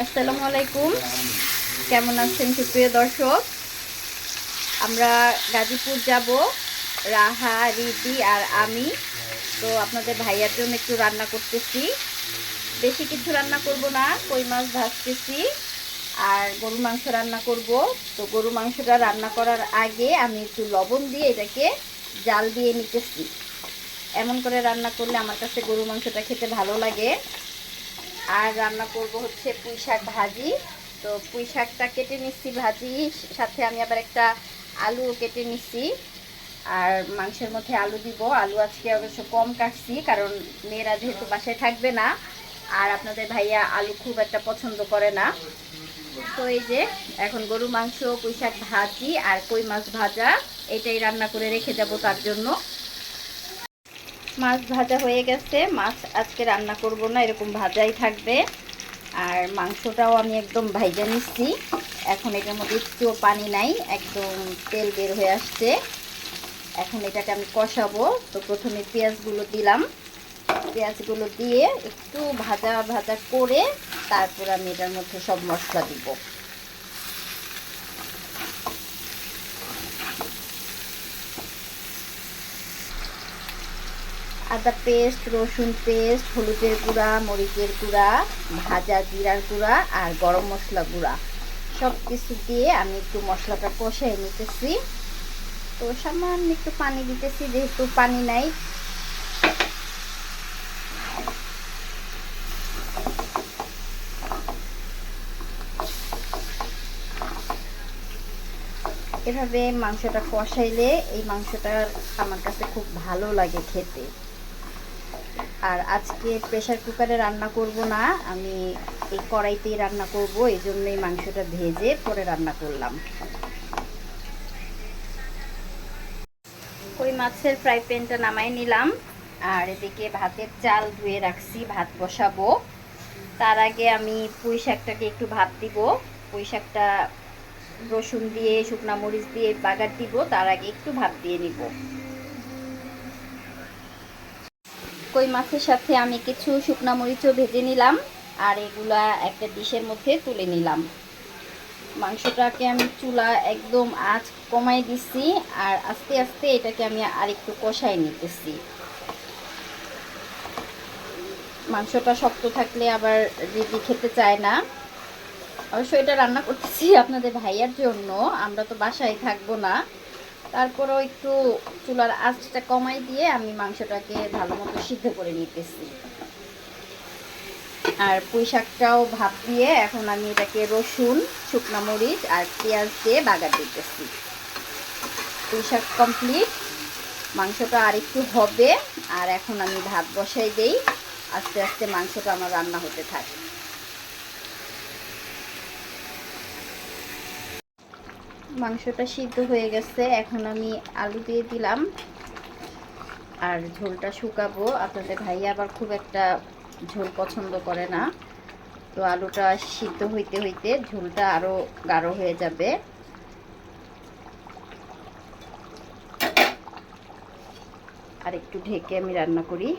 আসসালামু আলাইকুম কেমন আছেন সুপ্রিয় দর্শক? আমরা গাজীপুর যাব, রাহা, রিদি আর আমি। তো আপনাদের ভাইয়ার জন্য একটু রান্না করতেছি। বেশি কিছু রান্না করব না, কই মাছ ভাজতেছি আর গরু মাংস রান্না করব। তো গরু মাংসটা রান্না করার আগে আমি একটু লবণ দিয়ে এটাকে জাল দিয়ে নিতেছি। এমন করে রান্না করলে আমার কাছে গরু মাংসটা খেতে ভালো লাগে। আর রান্না করব হচ্ছে পুঁই শাক ভাজি। তো পুঁই শাকটা কেটে নিচ্ছি ভাজি, সাথে আমি আবার একটা আলু কেটে নিচ্ছি। আর মাংসের মধ্যে আলু দিব। আলু আজকে অবশ্য কম কাটছি, কারণ মেয়েরা যেহেতু বাসায় থাকবে না, আর আপনাদের ভাইয়া আলু খুব একটা পছন্দ করে না। তো এই যে, এখন গরু মাংস, পুঁই শাক ভাজি আর কই মাছ ভাজা, এটাই রান্না করে রেখে যাব তার জন্য। মাছ ভাজা হয়ে গেছে। মাছ আজকে রান্না করব না, এরকম ভাজাই থাকবে। আর মাংসটাও আমি একদম ভাইজা নিচ্ছি। এখন এটার মধ্যে একটুও পানি নাই, একদম তেল বের হয়ে আসছে। এখন এটাকে আমি কষাবো। তো প্রথমে পেঁয়াজগুলো দিলাম। পেঁয়াজগুলো দিয়ে একটু ভাজা ভাজা করে তারপর আমি এটার মধ্যে সব মশলা দিব। আদা পেস্ট, রসুন পেস্ট, হলুদের গুঁড়া, মরিচের গুঁড়া, ভাজা জিরার গুঁড়া আর গরম মশলা গুঁড়া। সব কিছু দিয়ে আমি একটু মশলাটা কষাই নিতেছি। তো সামান্য একটু পানি দিতেছি, যেহেতু পানি নাই। এভাবে মাংসটা কষাইলে এই মাংসটা আমার কাছে খুব ভালো লাগে খেতে। আর আজকে প্রেশার কুকারে রান্না করব না। আমি এই কড়াইতেই রান্না করব, এই জন্যই মাংসটা ভেজে পরে রান্না করলাম। ওই মাছের ফ্রাই প্যানটা নামাই নিলাম, আর এদিকে ভাতের চাল ধুয়ে রাখছি, ভাত বসাবো। তার আগে আমি পুঁই শাকটাকে একটু ভাত দিব। পুঁই শাকটা রসুন দিয়ে, শুকনা মরিচ দিয়ে বাগার দিব, তার আগে একটু ভাত দিয়ে নিব। কই মাছের সাথে আমি কিছু শুকনা মরিচও ভেজে নিলাম, আর এগুলা একটা ডিশের মধ্যে তুলে নিলাম। মাংসটাকে আমি চুলা একদম আঁচ কমাই দিচ্ছি আর আস্তে আস্তে এটাকে আমি আরেকটু কষাই নিতেছি। মাংসটা শক্ত থাকলে আবার রেডি খেতে চায় না। অবশ্য এটা রান্না করতেছি আপনাদের ভাইয়ার জন্য, আমরা তো বাসায় থাকব না। তারপরেও একটু চুলার আঁচটা কমাই দিয়ে আমি মাংসটাকে ভালো মতো সিদ্ধ করে নিতেছি। আর পুঁই শাকটাও ভাপ দিয়ে এখন আমি এটাকে রসুন, শুকনো মরিচ আর পেঁয়াজ দিয়ে বাগার দিতেছি। পুঁই শাক কমপ্লিট মাংসটা আর একটু হবে, আর এখন আমি ভাত বসাই দেই। আস্তে আস্তে মাংসটা আমার রান্না হতে থাকে মাংসটা সিদ্ধ হয়ে গেছে, এখন আমি আলু দিয়ে দিলাম। আর ঝোলটা শুকাবো। আপনাদের ভাইয়া আবার খুব একটা ঝোল পছন্দ করে না। তো আলুটা সিদ্ধ হইতে হইতে ঝোলটা আরও গাঢ় হয়ে যাবে। আর একটু ঢেকে আমি রান্না করি।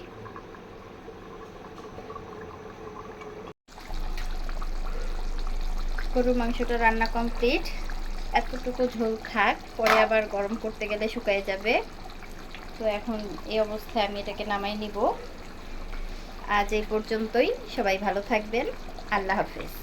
গরু মাংসটা রান্না কমপ্লিট। এতটুকু ঝোল খাক, পরে আবার গরম করতে গেলে শুকায় যাবে। তো এখন এই অবস্থায় আমি এটাকে নামাই নিব। আজ এই পর্যন্তই, সবাই ভালো থাকবেন। আল্লাহ হাফেজ।